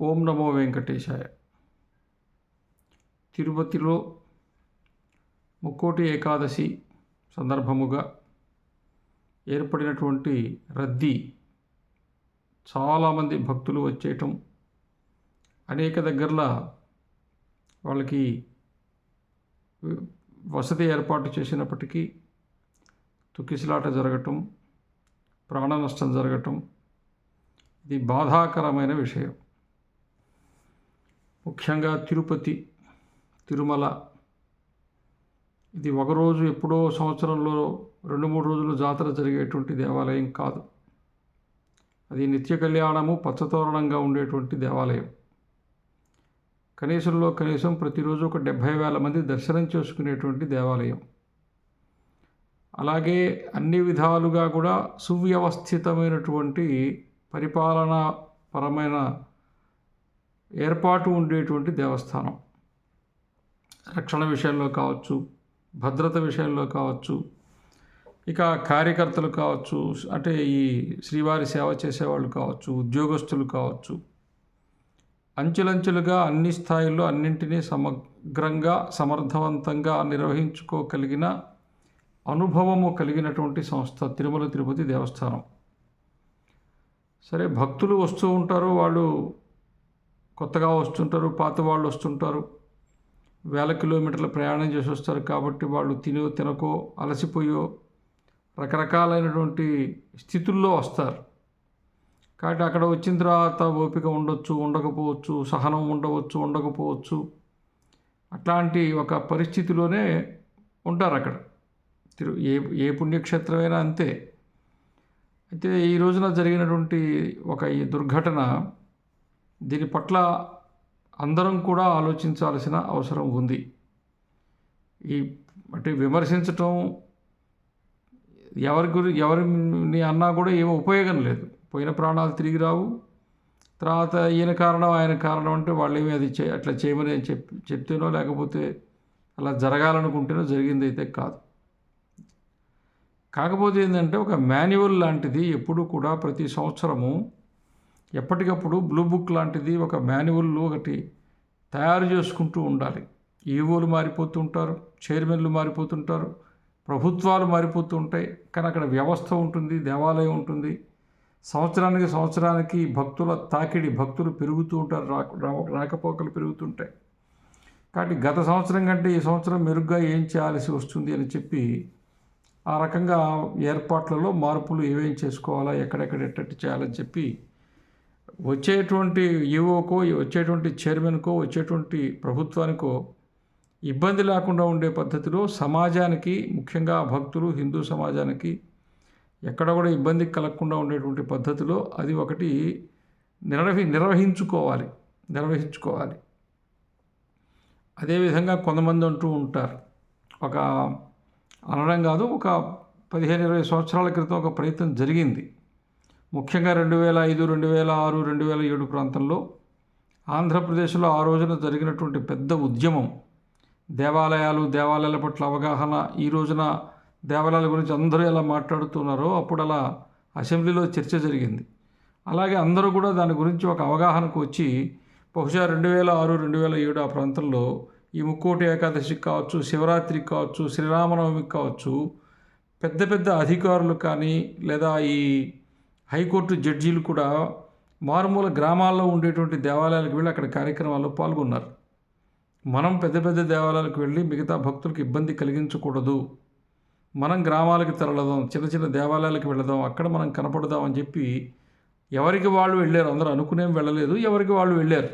ఓం నమో వెంకటేశాయ. తిరుపతిలో ముక్కోటి ఏకాదశి సందర్భముగా ఏర్పడినటువంటి రద్దీ చాలామంది భక్తులు వచ్చేయటం అనేక దగ్గరలో వాళ్ళకి వసతి ఏర్పాటు చేసినప్పటికీ తుకిసిలాట జరగటం ప్రాణ నష్టం జరగటం ఇది బాధాకరమైన విషయం. ముఖ్యంగా తిరుపతి తిరుమల. ఇది ఒకరోజు ఎప్పుడో సంవత్సరంలో రెండు మూడు రోజులు జాతర జరిగేటువంటి దేవాలయం కాదు. అది నిత్య కళ్యాణము పచ్చతోరణంగా ఉండేటువంటి దేవాలయం. కనీసంలో కనీసం ప్రతిరోజు ఒక డెబ్భై వేల మంది దర్శనం చేసుకునేటువంటి దేవాలయం. అలాగే అన్ని విధాలుగా కూడా సువ్యవస్థితమైనటువంటి పరిపాలనా పరమైన ఏర్పాటు ఉండేటువంటి దేవస్థానం. రక్షణ విషయంలో కావచ్చు భద్రత విషయంలో కావచ్చు ఇక కార్యకర్తలు కావచ్చు అంటే ఈ శ్రీవారి సేవ చేసేవాళ్ళు కావచ్చు ఉద్యోగస్తులు కావచ్చు అంచెలంచెలుగా అన్ని స్థాయిల్లో అన్నింటినీ సమగ్రంగా సమర్థవంతంగా నిర్వహించుకోగలిగిన అనుభవము కలిగినటువంటి సంస్థ తిరుమల తిరుపతి దేవస్థానం. సరే భక్తులు వస్తూ ఉంటారు వాళ్ళు కొత్తగా వస్తుంటారు పాత వాళ్ళు వస్తుంటారు. వేల కిలోమీటర్ల ప్రయాణం చేసి వస్తారు కాబట్టి వాళ్ళు తినో తినకో అలసిపోయో రకరకాలైనటువంటి స్థితుల్లో వస్తారు. కాబట్టి అక్కడ వచ్చిన తర్వాత ఓపిక ఉండొచ్చు ఉండకపోవచ్చు సహనం ఉండవచ్చు ఉండకపోవచ్చు. అట్లాంటి ఒక పరిస్థితిలోనే ఉంటారు అక్కడ. తిరు ఏ ఏ పుణ్యక్షేత్రమైనా అంతే. అయితే ఈ రోజున జరిగినటువంటి ఒక ఈ దుర్ఘటన దీని పట్ల అందరం కూడా ఆలోచించాల్సిన అవసరం ఉంది. ఈ అంటే విమర్శించటం ఎవరి గురి ఎవరిని అన్నా కూడా ఏమో ఉపయోగం లేదు. పోయిన ప్రాణాలు తిరిగి రావు. తర్వాత ఈయన కారణం ఆయన కారణం అంటే వాళ్ళు ఏమి అది చే అట్లా చేయమని చెప్పి చెప్తేనో లేకపోతే అలా జరగాలనుకుంటేనో జరిగింది అయితే కాదు. కాకపోతే ఏంటంటే ఒక మాన్యువల్ లాంటిది ఎప్పుడు కూడా ప్రతి సంవత్సరము ఎప్పటికప్పుడు బ్లూ బుక్ లాంటిది ఒక మాన్యువల్ ఒకటి తయారు చేసుకుంటూ ఉండాలి. ఈవోలు మారిపోతుంటారు చైర్మన్లు మారిపోతుంటారు ప్రభుత్వాలు మారిపోతూ ఉంటాయి. కానీ అక్కడ వ్యవస్థ ఉంటుంది దేవాలయం ఉంటుంది. సంవత్సరానికి సంవత్సరానికి భక్తుల తాకిడి భక్తులు పెరుగుతూ ఉంటారు రాకపోకలు పెరుగుతుంటాయి. కాబట్టి గత సంవత్సరం కంటే ఈ సంవత్సరం మెరుగ్గా ఏం చేయాల్సి వస్తుంది అని చెప్పి ఆ రకంగా ఏర్పాట్లలో మార్పులు ఏమేం చేసుకోవాలా ఎక్కడెక్కడ ఎట్టట్టు చేయాలని చెప్పి వచ్చేటువంటి ఈఓకో వచ్చేటువంటి చైర్మన్కో వచ్చేటువంటి ప్రభుత్వానికో ఇబ్బంది లేకుండా ఉండే పద్ధతిలో సమాజానికి ముఖ్యంగా భక్తులు హిందూ సమాజానికి ఎక్కడ కూడా ఇబ్బంది కలగకుండా ఉండేటువంటి పద్ధతిలో అది ఒకటి నిర్వహి నిర్వహించుకోవాలి నిర్వహించుకోవాలి. అదేవిధంగా కొంతమంది అంటూ ఉంటారు ఒక అనడం కాదు ఒక పదిహేను ఇరవై సంవత్సరాల క్రితం ఒక ప్రయత్నం జరిగింది. ముఖ్యంగా రెండు వేల ఐదు రెండు వేల ఆరు రెండు వేల ఏడు ప్రాంతంలో ఆంధ్రప్రదేశ్లో ఆ రోజున జరిగినటువంటి పెద్ద ఉద్యమం. దేవాలయాలు దేవాలయాల పట్ల అవగాహన ఈ రోజున దేవాలయాల గురించి అందరూ ఎలా మాట్లాడుతున్నారో అప్పుడు అలా అసెంబ్లీలో చర్చ జరిగింది. అలాగే అందరూ కూడా దాని గురించి ఒక అవగాహనకు వచ్చి బహుశా రెండు వేల ఆరు రెండు వేల ఏడు ఆ ప్రాంతంలో ఈ ముక్కోటి ఏకాదశికి కావచ్చు శివరాత్రికి కావచ్చు శ్రీరామనవమికి కావచ్చు పెద్ద పెద్ద అధికారులు కానీ లేదా ఈ హైకోర్టు జడ్జీలు కూడా మారుమూల గ్రామాల్లో ఉండేటువంటి దేవాలయాలకు వెళ్ళి అక్కడ కార్యక్రమాల్లో పాల్గొన్నారు. మనం పెద్ద పెద్ద దేవాలయాలకు వెళ్ళి మిగతా భక్తులకు ఇబ్బంది కలిగించకూడదు. మనం గ్రామాలకు తరలదాం చిన్న చిన్న దేవాలయాలకు వెళదాం అక్కడ మనం కనపడదాం అని చెప్పి ఎవరికి వాళ్ళు వెళ్ళారు? అందరూ అనుకునేం వెళ్ళలేదు ఎవరికి వాళ్ళు వెళ్ళారు?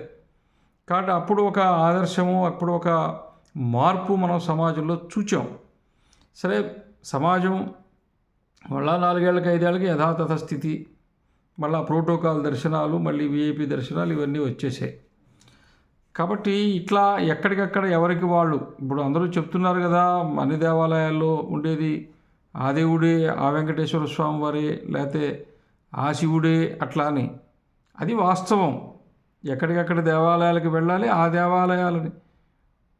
కాబట్టి అప్పుడు ఒక ఆదర్శము అప్పుడు ఒక మార్పు మనం సమాజంలో చూచాం. సరే సమాజం మళ్ళా నాలుగేళ్ళకి ఐదేళ్ళకి యథాతథ స్థితి. మళ్ళా ప్రోటోకాల్ దర్శనాలు మళ్ళీ విఐపి దర్శనాలు ఇవన్నీ వచ్చేసాయి. కాబట్టి ఇట్లా ఎక్కడికక్కడ ఎవరికి వాళ్ళు ఇప్పుడు అందరూ చెప్తున్నారు కదా అన్ని దేవాలయాల్లో ఉండేది ఆ దేవుడే ఆ వెంకటేశ్వర స్వామి వారే లేకపోతే ఆ శివుడే అట్లా అని. అది వాస్తవం. ఎక్కడికక్కడ దేవాలయాలకు వెళ్ళాలి ఆ దేవాలయాలని.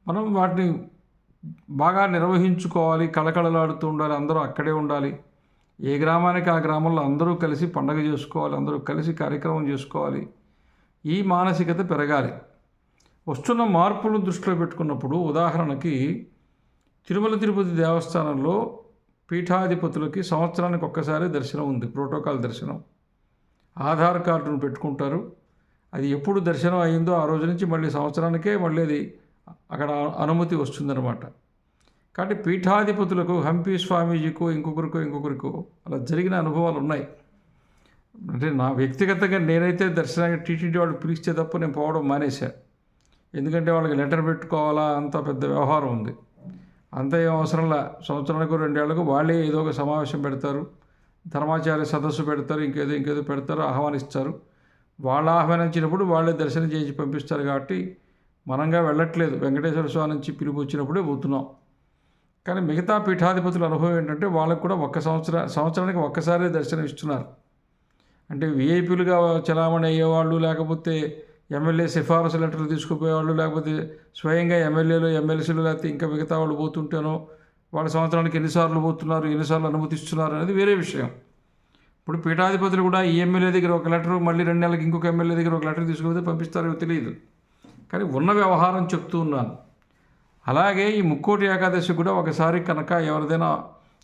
మనం వాటిని బాగా నిర్వహించుకోవాలి కళకళలాడుతూ ఉండాలి అందరూ అక్కడే ఉండాలి. ఏ గ్రామానికి ఆ గ్రామంలో అందరూ కలిసి పండగ చేసుకోవాలి అందరూ కలిసి కార్యక్రమం చేసుకోవాలి. ఈ మానసికత పెరగాలి. వస్తున్న మార్పులను దృష్టిలో పెట్టుకున్నప్పుడు ఉదాహరణకి తిరుమల తిరుపతి దేవస్థానంలో పీఠాధిపతులకి సంవత్సరానికి ఒక్కసారి దర్శనం ఉంది ప్రోటోకాల్ దర్శనం. ఆధార్ కార్డును పెట్టుకుంటారు. అది ఎప్పుడు దర్శనం అయిందో ఆ రోజు నుంచి మళ్ళీ సంవత్సరానికే మళ్ళీ అది అక్కడ అనుమతి వస్తుందన్నమాట. కాబట్టి పీఠాధిపతులకు హంపి స్వామీజీకో ఇంకొకరికో ఇంకొకరికో అలా జరిగిన అనుభవాలు ఉన్నాయి. అంటే నా వ్యక్తిగతంగా నేనైతే దర్శనానికి టీటీడీ వాళ్ళు పిలిస్తే తప్ప నేను పోవడం మానేశాను ఎందుకంటే వాళ్ళకి లెటర్ పెట్టుకోవాలా అంత పెద్ద వ్యవహారం ఉంది. అంత ఏం అవసరంలా సంవత్సరానికి రెండేళ్ళకు వాళ్ళే ఏదో ఒక సమావేశం పెడతారు. ధర్మాచార్య సదస్సు పెడతారు ఇంకేదో ఇంకేదో పెడతారు ఆహ్వానిస్తారు. వాళ్ళు ఆహ్వానించినప్పుడు వాళ్ళే దర్శనం చేసి పంపిస్తారు కాబట్టి మనంగా వెళ్ళట్లేదు. వెంకటేశ్వర స్వామి నుంచి పిలుపు వచ్చినప్పుడే పోతున్నాం. కానీ మిగతా పీఠాధిపతుల అనుభవం ఏంటంటే వాళ్ళకు కూడా ఒక్క సంవత్సర సంవత్సరానికి ఒక్కసారే దర్శనం ఇస్తున్నారు అంటే విఐపీలుగా చలామణి అయ్యేవాళ్ళు లేకపోతే ఎమ్మెల్యే సిఫారసు లెటర్లు తీసుకుపోయేవాళ్ళు లేకపోతే స్వయంగా ఎమ్మెల్యేలు ఎమ్మెల్సీలు లేకపోతే ఇంకా మిగతా వాళ్ళు పోతుంటేనో వాళ్ళ సంవత్సరానికి ఎన్నిసార్లు పోతున్నారు ఎన్నిసార్లు అనుమతిస్తున్నారు అనేది వేరే విషయం. ఇప్పుడు పీఠాధిపతులు కూడా ఈ ఎమ్మెల్యే దగ్గర ఒక లెటర్ మళ్ళీ రెండు నెలలకు ఇంకొక ఎమ్మెల్యే దగ్గర ఒక లెటర్ తీసుకుపోతే పంపిస్తారో తెలియదు. కానీ ఉన్న వ్యవహారం చెప్తూ ఉన్నాను. అలాగే ఈ ముక్కోటి ఏకాదశి కూడా ఒకసారి కనుక ఎవరిదైనా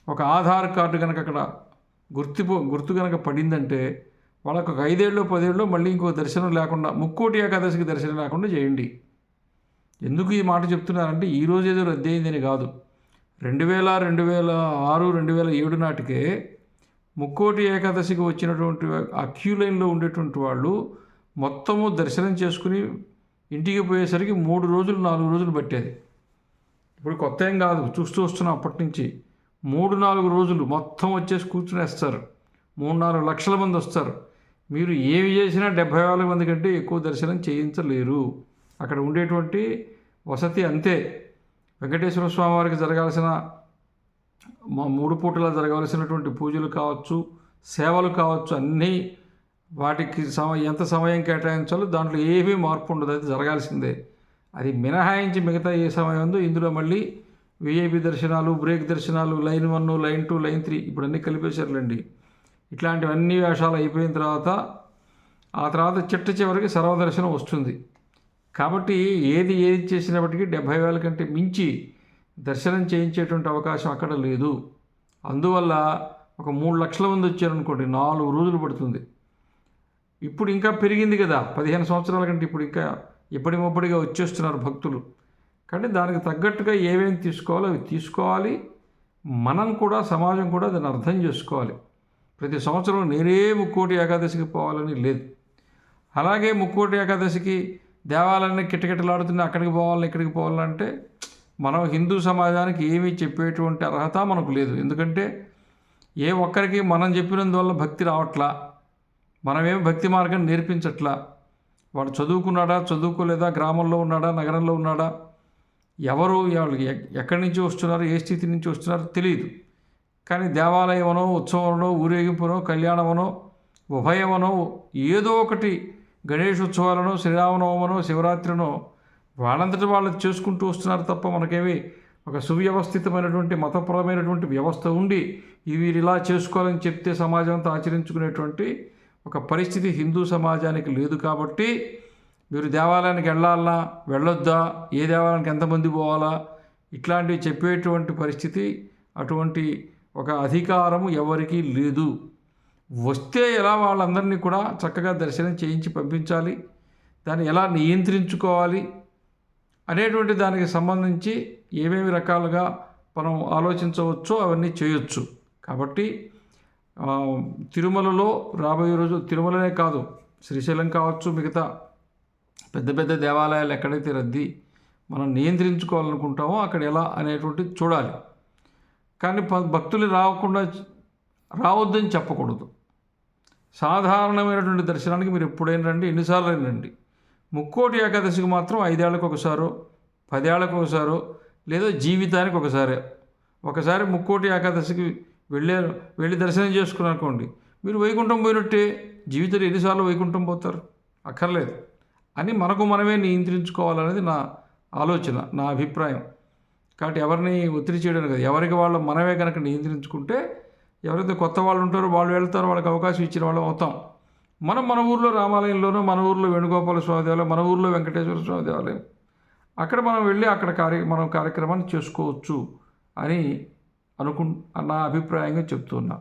ఒక ఆధార్ కార్డు కనుక అక్కడ గుర్తు గుర్తు కనుక పడిందంటే వాళ్ళకు ఒక ఐదేళ్ళు పదేళ్ళు మళ్ళీ ఇంకో దర్శనం లేకుండా ముక్కోటి ఏకాదశికి దర్శనం లేకుండా చేయండి. ఎందుకు ఈ మాట చెప్తున్నారంటే ఈ రోజు ఏదో రద్దు అయిందని కాదు. రెండు వేల రెండు వేల ఆరు రెండు వేల ఏడు నాటికే ముక్కోటి ఏకాదశికి వచ్చినటువంటి ఆ క్యూ లైన్లో ఉండేటువంటి వాళ్ళు మొత్తము దర్శనం చేసుకుని ఇంటికి పోయేసరికి మూడు రోజులు నాలుగు రోజులు పట్టేది. ఇప్పుడు కొత్త ఏం కాదు చూస్తూ వస్తున్నాం అప్పటి నుంచి. మూడు నాలుగు రోజులు మొత్తం వచ్చేసి కూర్చునేస్తారు. మూడు నాలుగు లక్షల మంది వస్తారు. మీరు ఏమి చేసినా డెబ్భై వేల మంది కంటే ఎక్కువ దర్శనం చేయించలేరు. అక్కడ ఉండేటువంటి వసతి అంతే. వెంకటేశ్వర స్వామి వారికి జరగాల్సిన మా మూడు పూటలా జరగవలసినటువంటి పూజలు కావచ్చు సేవలు కావచ్చు అన్నీ వాటికి సమ ఎంత సమయం కేటాయించాలో దాంట్లో ఏమీ మార్పు ఉండదు. అది జరగాల్సిందే. అది మినహాయించి మిగతా ఏ సమయం ఉందో ఇందులో మళ్ళీ విఐపి దర్శనాలు బ్రేక్ దర్శనాలు line one line two line three ఇప్పుడు అన్నీ కలిపేశారులేండి. ఇట్లాంటివన్నీ వేషాలు అయిపోయిన తర్వాత ఆ తర్వాత చిట్ట చివరికి సర్వదర్శనం వస్తుంది. కాబట్టి ఏది ఏది చేసినప్పటికీ డెబ్భై వేల కంటే మించి దర్శనం చేయించేటువంటి అవకాశం అక్కడ లేదు. అందువల్ల ఒక మూడు లక్షల మంది వచ్చారనుకోండి నాలుగు రోజులు పడుతుంది. ఇప్పుడు ఇంకా పెరిగింది కదా పదిహేను సంవత్సరాల కంటే ఇప్పుడు ఇంకా ఇప్పటిముప్పటిగా వచ్చేస్తున్నారు భక్తులు. కానీ దానికి తగ్గట్టుగా ఏమేమి తీసుకోవాలో అవి తీసుకోవాలి. మనం కూడా సమాజం కూడా దాన్ని అర్థం చేసుకోవాలి. ప్రతి సంవత్సరం నేనే ముక్కోటి ఏకాదశికి పోవాలని లేదు. అలాగే ముక్కోటి ఏకాదశికి దేవాలయాన్ని కిటకిటలాడుతున్న అక్కడికి పోవాలని ఇక్కడికి పోవాలంటే మనం హిందూ సమాజానికి ఏమీ చెప్పేటువంటి అర్హత మనకు లేదు. ఎందుకంటే ఏ ఒక్కరికి మనం చెప్పినందువల్ల భక్తి రావట్లా? మనమేమి భక్తి మార్గం నేర్పించట్లా? వాడు చదువుకున్నాడా చదువుకోలేదా గ్రామంలో ఉన్నాడా నగరంలో ఉన్నాడా? ఎవరు వాళ్ళు ఎక్కడి నుంచి వస్తున్నారు ఏ స్థితి నుంచి వస్తున్నారో తెలియదు కానీ దేవాలయమనో ఉత్సవమనో ఊరేగింపునో కళ్యాణమనో ఉభయమనో ఏదో ఒకటి గణేష్ ఉత్సవాలను శ్రీరామనవమనో శివరాత్రినో వాళ్ళంతటి వాళ్ళు చేసుకుంటూ వస్తున్నారు తప్ప మనకేమి ఒక సువ్యవస్థితమైనటువంటి మతపరమైనటువంటి వ్యవస్థ ఉండి ఇవి ఇలా చేసుకోవాలని చెప్తే సమాజం అంతా ఆచరించుకునేటువంటి ఒక పరిస్థితి హిందూ సమాజానికి లేదు కాబట్టి మీరు దేవాలయానికి వెళ్ళాలా వెళ్ళొద్దా ఏ దేవాలయానికి ఎంతమంది పోవాలా ఇట్లాంటివి చెప్పేటువంటి పరిస్థితి అటువంటి ఒక అధికారము ఎవరికీ లేదు. వస్తే ఎలా వాళ్ళందరినీ కూడా చక్కగా దర్శనం చేయించి పంపించాలి దాన్ని ఎలా నియంత్రించుకోవాలి అనేటువంటి దానికి సంబంధించి ఏమేమి రకాలుగా మనం ఆలోచించవచ్చో అవన్నీ చేయొచ్చు. కాబట్టి తిరుమలలో రాబోయే రోజు తిరుమలనే కాదు శ్రీశైలం కావచ్చు మిగతా పెద్ద పెద్ద దేవాలయాలు ఎక్కడైతే రద్దీ మనం నియంత్రించుకోవాలనుకుంటామో అక్కడ ఎలా అనేటువంటి చూడాలి. కానీ ప- భక్తులు రాకుండా రావద్దని చెప్పకూడదు. సాధారణమైనటువంటి దర్శనానికి మీరు ఎప్పుడైనా రండి ఎన్నిసార్లు అయినా రండి. ముక్కోటి ఏకాదశికి మాత్రం ఐదేళ్ళకు ఒకసారో పదేళ్ళకు ఒకసారో లేదా జీవితానికి ఒకసారి. ఒకసారి ముక్కోటి ఏకాదశికి వెళ్ళారు వెళ్ళి దర్శనం చేసుకున్నారు అనుకోండి మీరు వైకుంఠం పోయినట్టే జీవితంలో ఎన్నిసార్లు వైకుంఠం పోతారు? అక్కర్లేదు. అని మనకు మనమే నియంత్రించుకోవాలనేది నా ఆలోచన నా అభిప్రాయం. కాబట్టి ఎవరిని ఒత్తిడి చేయడం కాదు. ఎవరికి వాళ్ళు మనమే కనుక నియంత్రించుకుంటే ఎవరైతే కొత్త వాళ్ళు ఉంటారో వాళ్ళు వెళ్తారో వాళ్ళకి అవకాశం ఇచ్చిన వాళ్ళు అవుతాం. మనం మన ఊర్లో రామాలయంలోనో మన ఊర్లో వేణుగోపాల స్వామి దేవాలయం మన ఊర్లో వెంకటేశ్వర స్వామి దేవాలయం అక్కడ మనం వెళ్ళి అక్కడ కార్య మనం కార్యక్రమాన్ని చేసుకోవచ్చు అని అనుకు నా అభిప్రాయంగా చెప్తున్నా